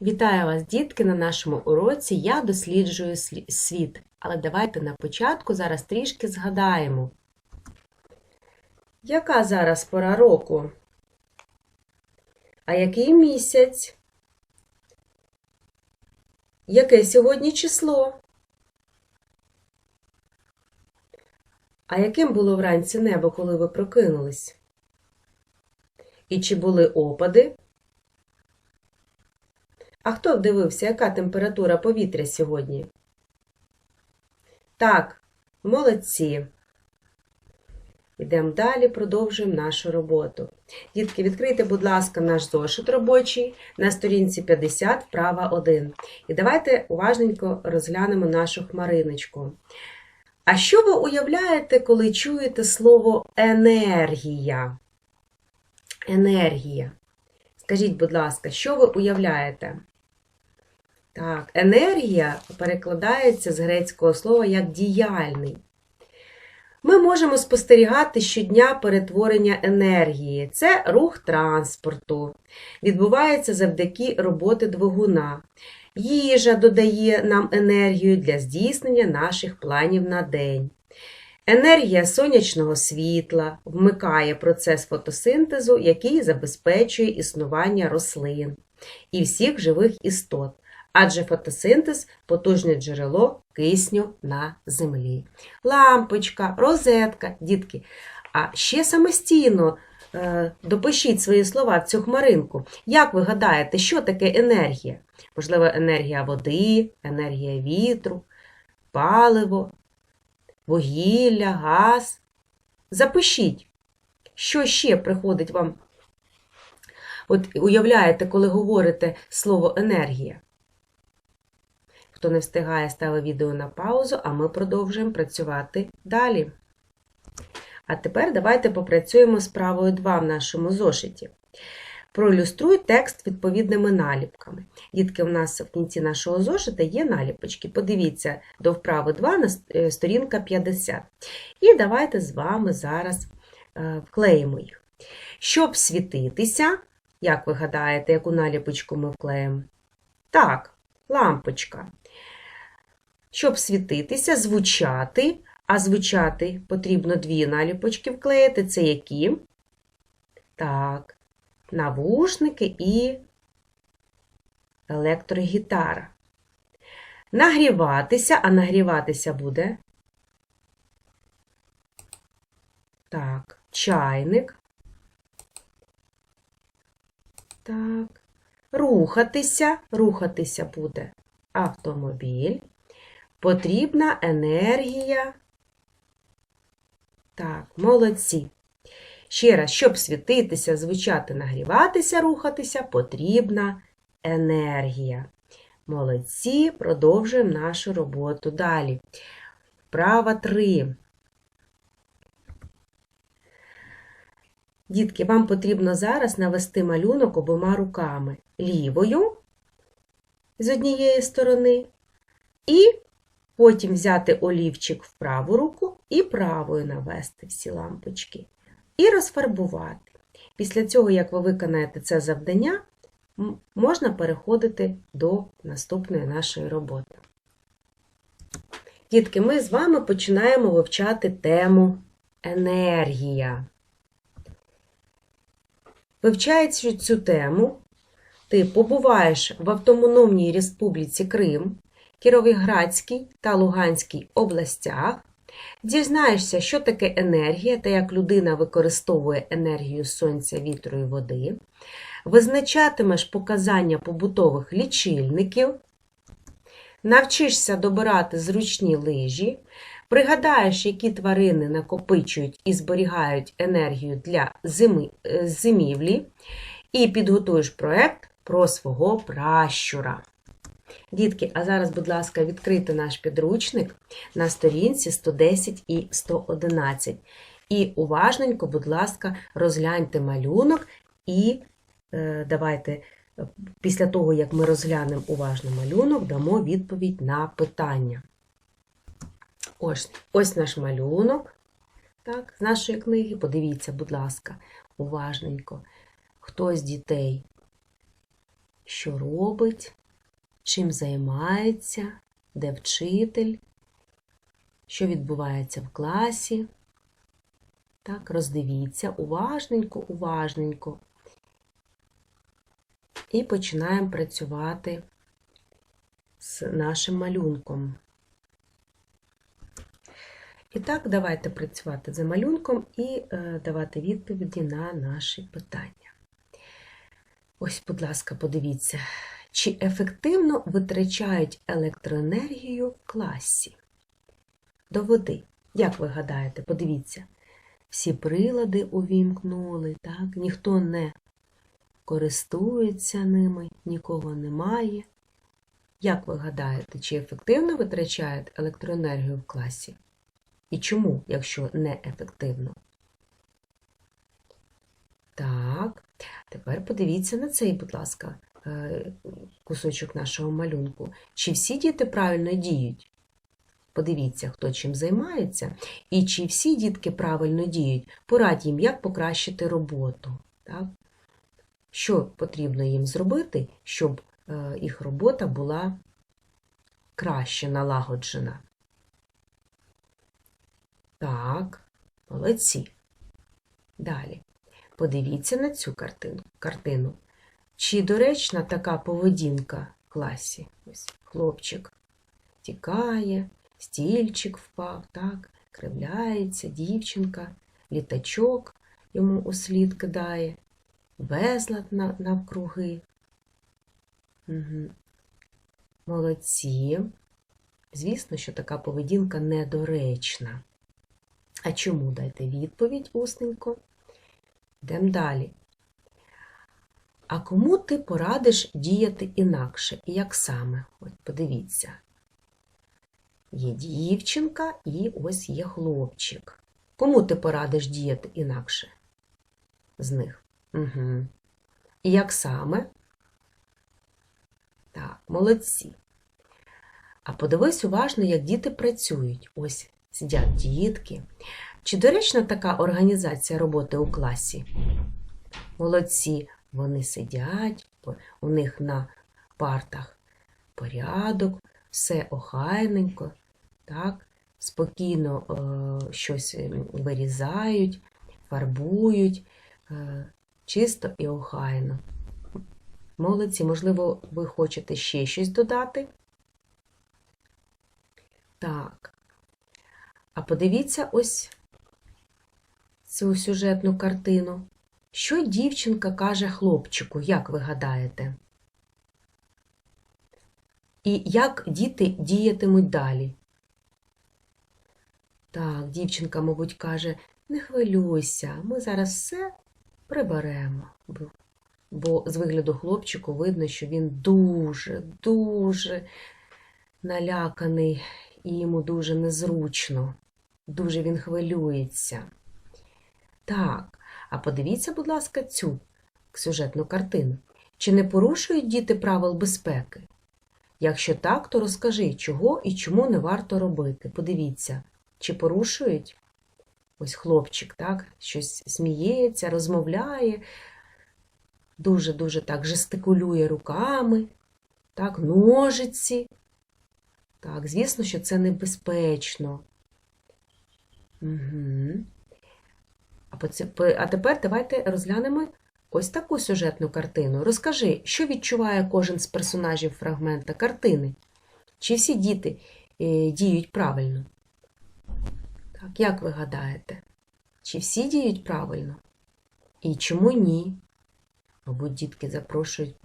Вітаю вас, дітки, на нашому уроці Я досліджую світ. Але давайте на початку зараз трішки згадаємо. Яка зараз пора року? А який місяць? Яке сьогодні число? А яким було вранці небо, коли ви прокинулись? І чи були опади? А хто дивився, яка температура повітря сьогодні? Так, молодці. Йдемо далі, продовжуємо нашу роботу. Дітки, відкрийте, будь ласка, наш зошит робочий на сторінці 50, вправа 1. І давайте уважненько розглянемо нашу хмариночку. А що ви уявляєте, коли чуєте слово енергія? Енергія. Скажіть, будь ласка, що ви уявляєте? Так, енергія перекладається з грецького слова як діяльний. Ми можемо спостерігати щодня перетворення енергії. Це рух транспорту. Відбувається завдяки роботи двигуна. Їжа додає нам енергію для здійснення наших планів на день. Енергія сонячного світла вмикає процес фотосинтезу, який забезпечує існування рослин і всіх живих істот, адже фотосинтез потужне джерело кисню на землі. Лампочка, розетка, дітки. А ще самостійно е, допишіть свої слова в цю хмаринку. Як ви гадаєте, що таке енергія? Можливо, енергія води, енергія вітру, паливо, вугілля, газ. Запишіть, що ще приходить вам. От уявляєте, коли говорите слово енергія. Хто не встигає, ставить відео на паузу, а ми продовжуємо працювати далі. А тепер давайте попрацюємо з правою 2 в нашому зошиті. Проілюструй текст відповідними наліпками. Дітки, у нас в кінці нашого зошита є наліпочки. Подивіться до вправи 2 на е, сторінка 50. І давайте з вами зараз е, вклеїмо їх. Щоб світитися, як ви гадаєте, яку наліпочку ми вклеїмо? Так, лампочка. Щоб світитися, звучати, а звучати потрібно дві наліпочки вклеїти. Це які? Так, навушники і електрогітара. Нагріватися, а нагріватися буде. Так, чайник. Так. Рухатися, рухатися буде автомобіль. Потрібна енергія. Так, молодці. Ще раз, щоб світитися, звучати, нагріватися, рухатися, потрібна енергія. Молодці, продовжуємо нашу роботу далі. Вправа 3. Дітки, вам потрібно зараз навести малюнок обома руками. Лівою з однієї сторони, і потім взяти олівчик в праву руку і правою навести всі лампочки. І розфарбувати. Після цього, як ви виконаєте це завдання, можна переходити до наступної нашої роботи. Дітки, ми з вами починаємо вивчати тему енергія. Вивчаючи цю тему, ти побуваєш в Автономній Республіці Крим, Кіровіградській та Луганській областях, дізнаєшся, що таке енергія та як людина використовує енергію сонця, вітру і води, визначатимеш показання побутових лічильників, навчишся добирати зручні лижі, пригадаєш, які тварини накопичують і зберігають енергію для зими, е, зимівлі, і підготуєш проект про свого пращура. Дітки, а зараз, будь ласка, відкрийте наш підручник на сторінці 110 і 111. І уважненько, будь ласка, розгляньте малюнок і е, давайте після того, як ми розглянемо уважно малюнок, дамо відповідь на питання. Ось, ось наш малюнок так, з нашої книги. Подивіться, будь ласка, уважненько, хто з дітей що робить, чим займається, де вчитель, що відбувається в класі. Так, роздивіться уважненько, уважненько. І починаємо працювати з нашим малюнком. І так, давайте працювати за малюнком і е, давати відповіді на наші питання. Ось, будь ласка, подивіться, чи ефективно витрачають електроенергію в класі? До води. Як ви гадаєте, подивіться, всі прилади увімкнули, так? ніхто не користується ними, нікого немає. Як ви гадаєте, чи ефективно витрачають електроенергію в класі? І чому, якщо не ефективно? Так, тепер подивіться на цей, будь ласка, е, кусочок нашого малюнку. Чи всі діти правильно діють? Подивіться, хто чим займається, і чи всі дітки правильно діють, порадь їм, як покращити роботу. Так? Що потрібно їм зробити, щоб е, їх робота була краще налагоджена? Так, молодці. Далі. Подивіться на цю картину. картину. Чи доречна така поведінка в класі? Ось хлопчик тікає, стільчик впав, так, кривляється, дівчинка, літачок йому у слід кидає, безлад навкруги. Угу. Молодці. Звісно, що така поведінка недоречна. А чому дайте відповідь усненько? Йдемо далі. А кому ти порадиш діяти інакше? І як саме? От подивіться. Є дівчинка і ось є хлопчик. Кому ти порадиш діяти інакше? З них. Угу. І як саме? Так, молодці. А подивись уважно, як діти працюють. Ось сидять дітки. Чи доречна така організація роботи у класі? Молодці, вони сидять, у них на партах порядок, все охайненько, так, спокійно е, щось вирізають, фарбують, е, чисто і охайно. Молодці, можливо, ви хочете ще щось додати? Так. А подивіться ось цю сюжетну картину. Що дівчинка каже хлопчику, як ви гадаєте? І як діти діятимуть далі? Так, дівчинка, мабуть, каже, не хвилюйся, ми зараз все приберемо. Бо з вигляду хлопчику видно, що він дуже, дуже наляканий і йому дуже незручно, дуже він хвилюється. Так, а подивіться, будь ласка, цю сюжетну картину. Чи не порушують діти правил безпеки? Якщо так, то розкажи, чого і чому не варто робити. Подивіться, чи порушують ось хлопчик, так, щось сміється, розмовляє, дуже-дуже так жестикулює руками, так, ножиці. Так, звісно, що це небезпечно. А тепер давайте розглянемо ось таку сюжетну картину. Розкажи, що відчуває кожен з персонажів фрагмента картини? Чи всі діти е, діють правильно? Так, як ви гадаєте? Чи всі діють правильно? І чому ні? Мабуть, дітки запрошують,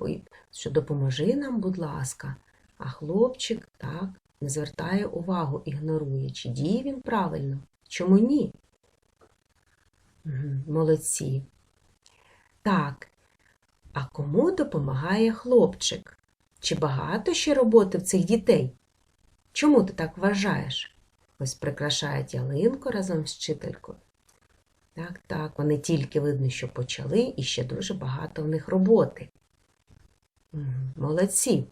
що допоможи нам, будь ласка, а хлопчик так не звертає увагу, ігнорує, чи діє він правильно? Чому ні? Молодці. Так, а кому допомагає хлопчик? Чи багато ще роботи в цих дітей? Чому ти так вважаєш? Ось прикрашають ялинку разом з вчителькою. Так, так, вони тільки видно, що почали, і ще дуже багато в них роботи. Молодці.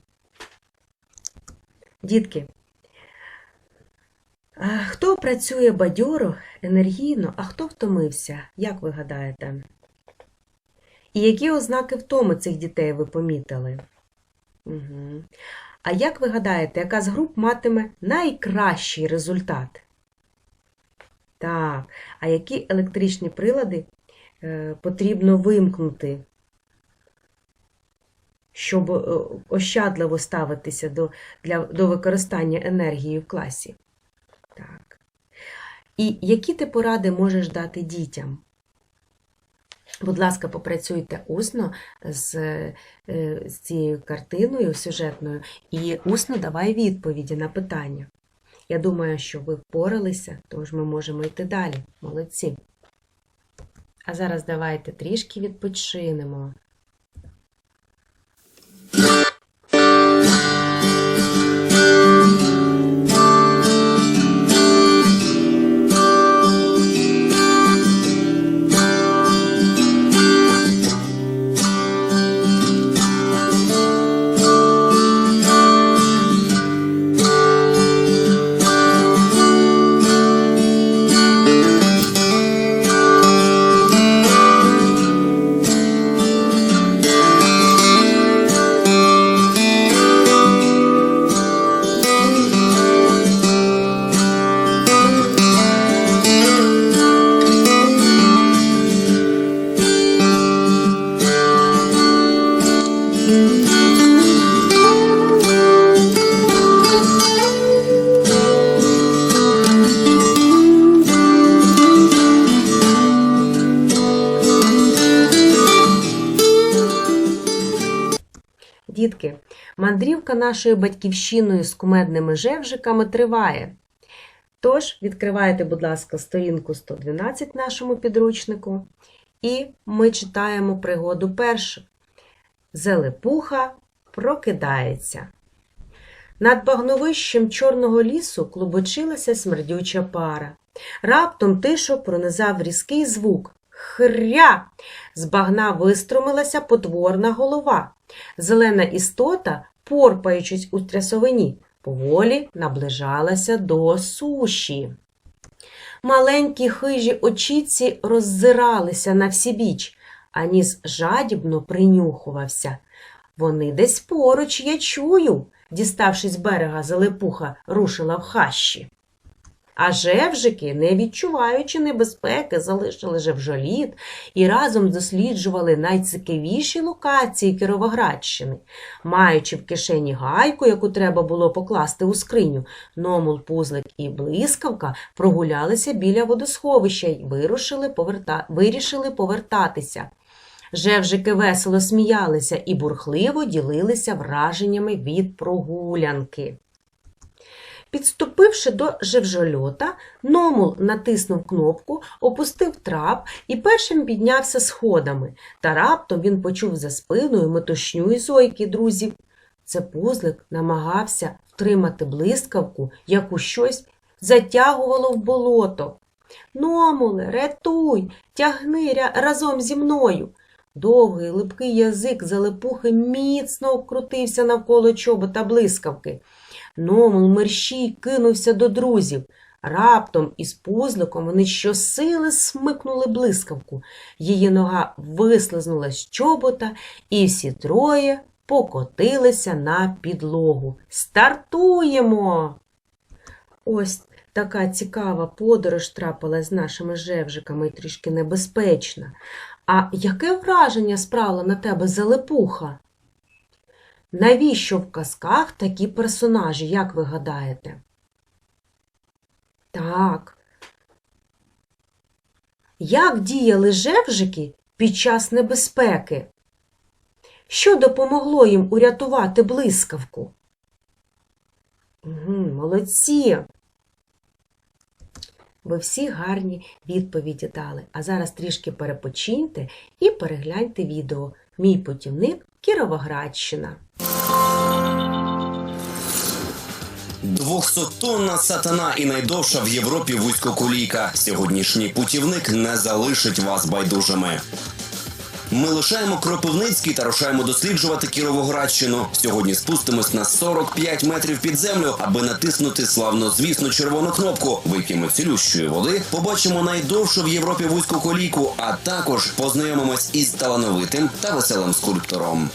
Дітки, Хто працює бадьоро, енергійно, а хто втомився, як ви гадаєте? І які ознаки втоми цих дітей ви помітили? Угу. А як ви гадаєте, яка з груп матиме найкращий результат? Так, а які електричні прилади е, потрібно вимкнути, щоб е, ощадливо ставитися до, для, до використання енергії в класі? І які ти поради можеш дати дітям? Будь ласка, попрацюйте усно з, е, з цією картиною сюжетною і усно давай відповіді на питання. Я думаю, що ви впоралися, тож ми можемо йти далі. Молодці. А зараз давайте трішки відпочинемо. Мандрівка нашою батьківщиною з кумедними жевжиками триває. Тож, відкривайте, будь ласка, сторінку 112 нашому підручнику, і ми читаємо пригоду першу. Зелепуха прокидається. Над багновищем чорного лісу клубочилася смердюча пара. Раптом тишу пронизав різкий звук. Хря! З багна виструмилася потворна голова. Зелена істота, порпаючись у трясовині, поволі наближалася до суші. Маленькі хижі очіці роззиралися на всі біч, а ніс жадібно принюхувався. Вони десь поруч, я чую, діставшись берега залепуха, рушила в хащі. А жевжики, не відчуваючи небезпеки, залишили жевжоліт і разом досліджували найцікавіші локації Кіровоградщини. Маючи в кишені гайку, яку треба було покласти у скриню, Номул, Пузлик і Блискавка прогулялися біля водосховища й вирушили поверта... вирішили повертатися. Жевжики весело сміялися і бурхливо ділилися враженнями від прогулянки. Підступивши до жевжольота, Номул натиснув кнопку, опустив трап і першим піднявся сходами, та раптом він почув за спиною метушню і зойки друзів. Це пузлик намагався втримати блискавку, яку щось затягувало в болото. Номуле, рятуй, тягни разом зі мною. Довгий липкий язик залепухи міцно обкрутився навколо чобота блискавки. Номул мерщій кинувся до друзів. Раптом із пузликом вони щосили смикнули блискавку. Її нога вислизнула з чобота, і всі троє покотилися на підлогу. Стартуємо! Ось така цікава подорож трапилась з нашими жевжиками трішки небезпечна. А яке враження справила на тебе залепуха? Навіщо в казках такі персонажі, як ви гадаєте? Так. Як діяли жевжики під час небезпеки? Що допомогло їм урятувати блискавку? Угу, молодці. Ви всі гарні відповіді дали. А зараз трішки перепочиньте і перегляньте відео. Мій путівник Кіровоградщина. 200-тонна сатана і найдовша в Європі вузькоколійка. Сьогоднішній путівник не залишить вас байдужими. Ми лишаємо Кропивницький та рушаємо досліджувати Кіровоградщину. Сьогодні спустимось на 45 метрів під землю, аби натиснути славно звісну червону кнопку. Вип'ємо цілющої води, побачимо найдовшу в Європі вузьку колійку, а також познайомимось із талановитим та веселим скульптором.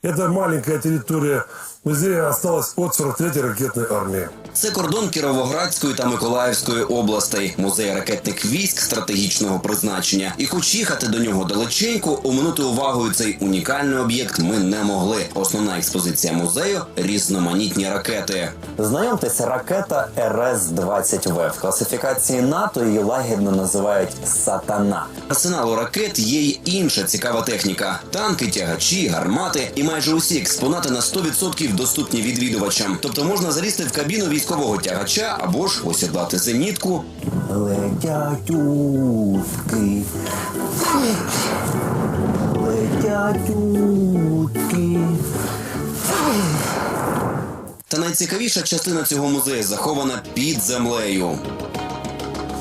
Это маленькая территория музея осталась от 43-й ракетной армии. Це кордон Кіровоградської та Миколаївської областей, музей ракетних військ стратегічного призначення. І хоч їхати до нього далеченько, оминути увагою цей унікальний об'єкт ми не могли. Основна експозиція музею різноманітні ракети. Знайомтеся, ракета РС-20В. В класифікації НАТО її лагідно називають Сатана. Арсеналу ракет є й інша цікава техніка: танки, тягачі, гармати і майже усі експонати на 100% доступні відвідувачам. Тобто можна залізти в кабіну військового тягача або ж осідлати зенітку. Летять утки. Летять утки. Та найцікавіша частина цього музею захована під землею.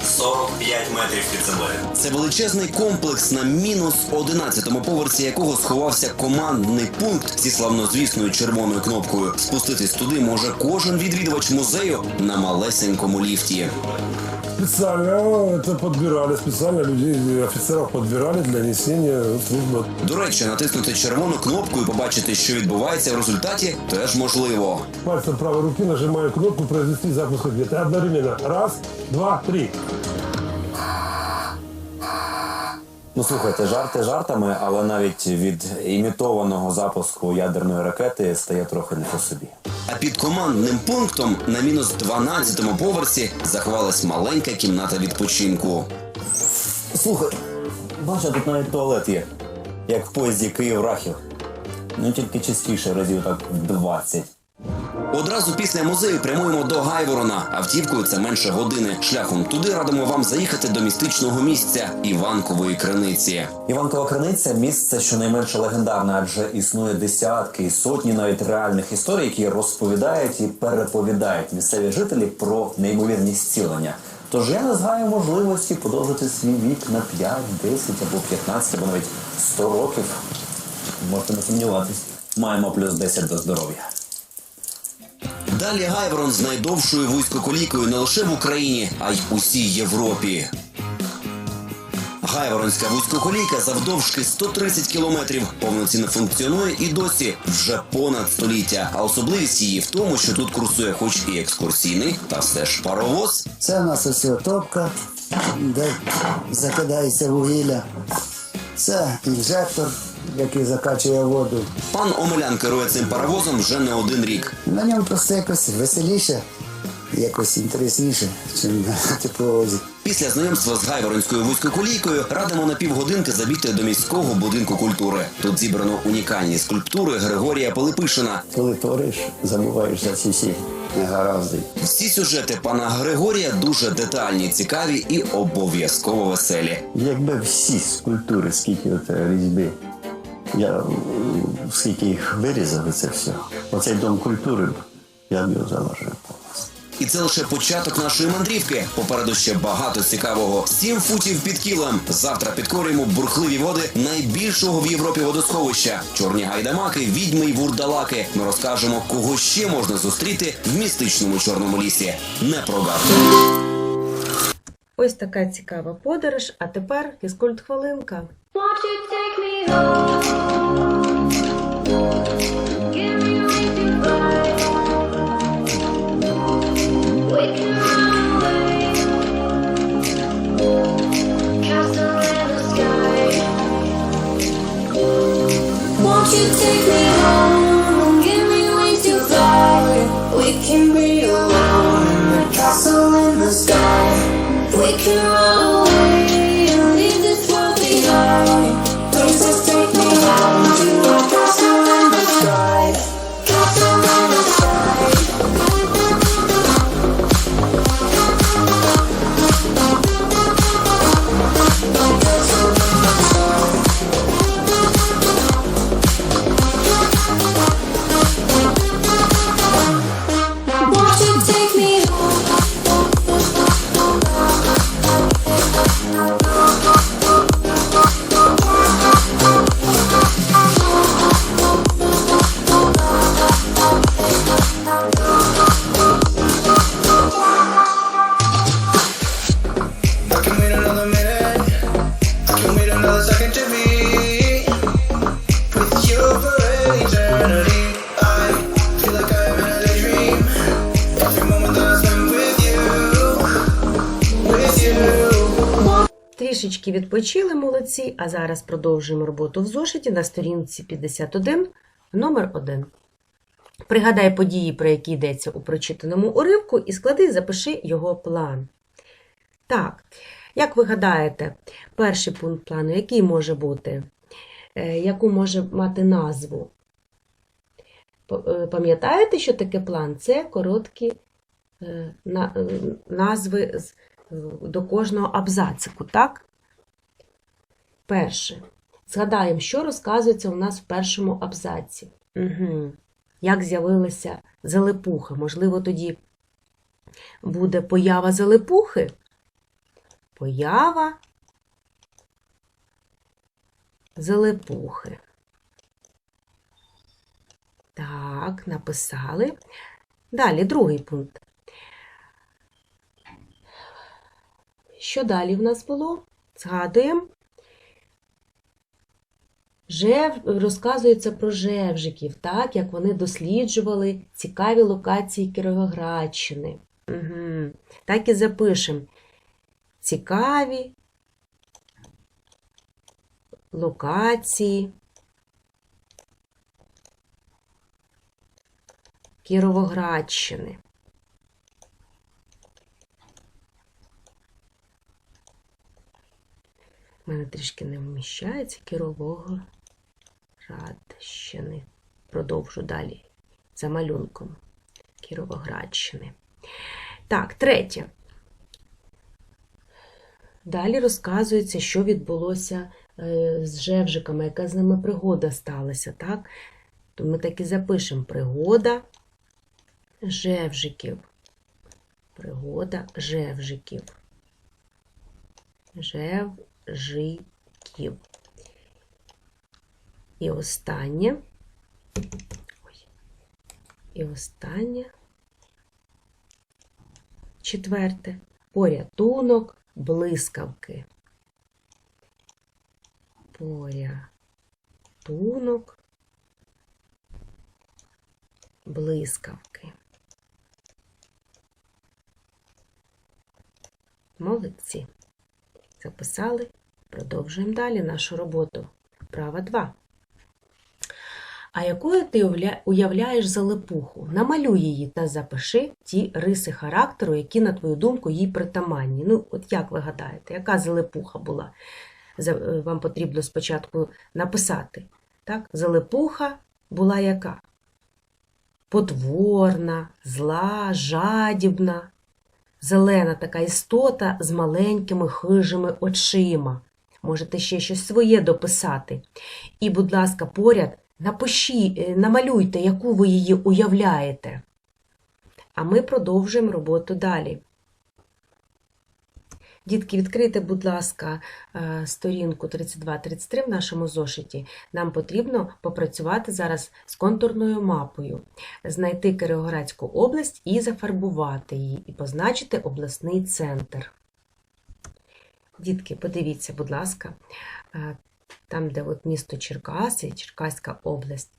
45 метрів під землею. Це величезний комплекс на мінус 11-му поверсі, якого сховався командний пункт зі славнозвісною червоною кнопкою. Спуститись туди може кожен відвідувач музею на малесенькому ліфті Специально это подбирали, специально людей, офицеров подбирали для несения службы. До речі, натиснути червону кнопку і побачити, що відбувається в результаті, теж можливо. Пальцем правой руки нажимаю кнопку «Произвести запуск ракеты». Одновременно. Раз, два, три. Ну слухайте, жарти жартами, але навіть від імітованого запуску ядерної ракети стає трохи не по собі. А під командним пунктом на мінус 12-му поверсі заховалась маленька кімната відпочинку. Слухай, бачу, тут навіть туалет є, як в поїзді Київ-Рахів. Ну тільки частіше разів так в 20. Одразу після музею прямуємо до Гайворона. Автівкою це менше години. Шляхом туди радимо вам заїхати до містичного місця Іванкової криниці. Іванкова криниця місце щонайменше легендарне, адже існує десятки і сотні навіть реальних історій, які розповідають і переповідають місцеві жителі про неймовірні зцілення. Тож я не згаю можливості подовжити свій вік на 5, 10 або 15, або навіть 100 років. Можете не сумніватись. Маємо плюс 10 до здоров'я. Далі Гайворон з найдовшою вузькоколійкою не лише в Україні, а й усій Європі. Гайворонська вузькоколійка завдовжки 130 кілометрів повноцінно функціонує і досі вже понад століття. А особливість її в тому, що тут курсує хоч і екскурсійний, та все ж паровоз. Це в нас ось топка, де закидається вугілля. Це інжектор, який закачує воду. Пан Омелян керує цим паровозом вже не один рік. На ньому просто якось веселіше, якось інтересніше, ніж на тепловозі. Після знайомства з Гайворонською вузькоколійкою радимо на півгодинки забігти до міського будинку культури. Тут зібрано унікальні скульптури Григорія Пилипишина. Коли твориш, забуваєш за ці всі негаразди. Всі сюжети пана Григорія дуже детальні, цікаві і обов'язково веселі. Якби всі скульптури, скільки от різьби, я скільки їх вирізав, це все. Оцей дом культури, я б його заложив. І це лише початок нашої мандрівки. Попереду ще багато цікавого. Сім футів під кілем. Завтра підкорюємо бурхливі води найбільшого в Європі водосховища. Чорні гайдамаки, відьми й вурдалаки. Ми розкажемо, кого ще можна зустріти в містичному чорному лісі. Не прогавте. Ось така цікава подорож. А тепер фізкульт хвилинка. Won't 아! Трішечки відпочили молодці, а зараз продовжуємо роботу в зошиті на сторінці 51, номер 1. Пригадай події, про які йдеться у прочитаному уривку, і склади запиши його план. Так, як ви гадаєте, перший пункт плану, який може бути? Е, Яку може мати назву? Е, Пам'ятаєте, що таке план? Це короткі е, на- назви з- до кожного абзацику, так? Перше. Згадаємо, що розказується у нас в першому абзаці. Угу. Як з'явилася залепуха? Можливо, тоді буде поява залепухи? Поява залепухи. Так, написали. Далі другий пункт. Що далі в нас було? Згадуємо. Жев... Розказується про жевжиків, так, як вони досліджували цікаві локації Кіровоградщини. Угу. Так і запишемо. Цікаві локації Кіровоградщини. У мене трішки не вміщається Кіровоградщини. Продовжу далі за малюнком Кіровоградщини. Так, третє. Далі розказується, що відбулося е, з жевжиками, яка з ними пригода сталася. Так? То ми так і запишемо пригода жевжиків. Пригода жевжиків. Жевжиків. І останнє. І останнє. Четверте. Порятунок блискавки. Порятунок блискавки. Молодці. Записали. Продовжуємо далі нашу роботу. Права 2. А якою ти уявляєш залипуху? Намалюй її та запиши ті риси характеру, які, на твою думку, їй притаманні. Ну, от як ви гадаєте, яка залипуха була? Е, Вам потрібно спочатку написати. Так? Залипуха була яка? Потворна, зла, жадібна, зелена така істота з маленькими хижими очима. Можете ще щось своє дописати. І, будь ласка, поряд напиші, е, намалюйте, яку ви її уявляєте. А ми продовжуємо роботу далі. Дітки, відкрийте, будь ласка, е, сторінку 32-33 в нашому зошиті. Нам потрібно попрацювати зараз з контурною мапою, знайти Кіровоградську область і зафарбувати її, і позначити обласний центр. Дітки, подивіться, будь ласка, е, там, де от місто Черкаси, Черкаська область,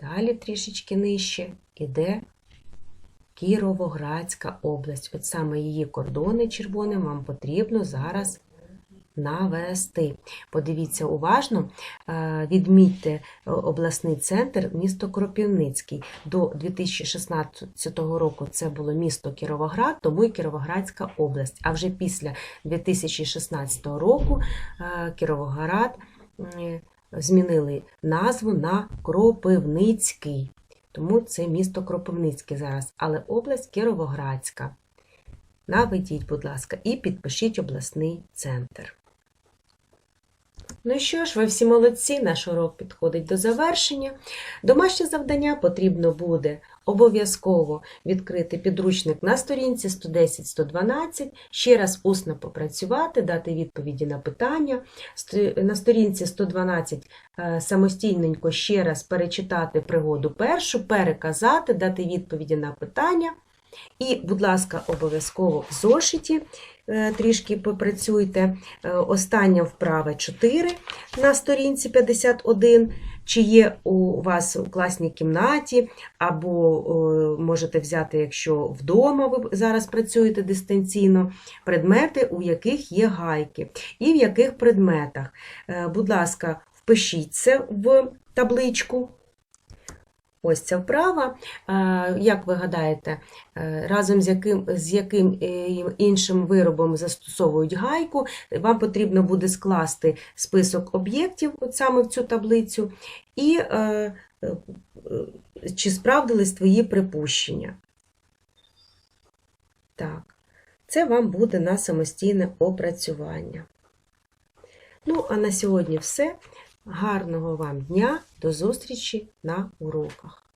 далі трішечки нижче іде Кіровоградська область. От саме її кордони червоним вам потрібно зараз навести. Подивіться уважно, е, відмітьте е, обласний центр місто Кропівницький. До 2016 року це було місто Кіровоград, тому і Кіровоградська область. А вже після 2016 року е, Кіровоград змінили назву на Кропивницький. Тому це місто Кропивницьке зараз, але область Кіровоградська. Наведіть, будь ласка, і підпишіть обласний центр. Ну що ж, ви всі молодці, наш урок підходить до завершення. Домашнє завдання потрібно буде обов'язково відкрити підручник на сторінці 110-112, ще раз усно попрацювати, дати відповіді на питання. На сторінці 112 е, самостійненько ще раз перечитати пригоду першу, переказати, дати відповіді на питання І, будь ласка, обов'язково в зошиті е, трішки попрацюйте. Е, Остання вправа 4 на сторінці 51. Чи є у вас у класній кімнаті, або е, можете взяти, якщо вдома ви зараз працюєте дистанційно, предмети, у яких є гайки, і в яких предметах. Будь ласка, впишіть це в табличку. Ось ця вправа. Е, Як ви гадаєте, е, разом з яким, з яким е, іншим виробом застосовують гайку, вам потрібно буде скласти список об'єктів от саме в цю таблицю, і чи справдились твої припущення. Так, це вам буде на самостійне опрацювання. Ну, а на сьогодні все. Гарного вам дня, до зустрічі на уроках.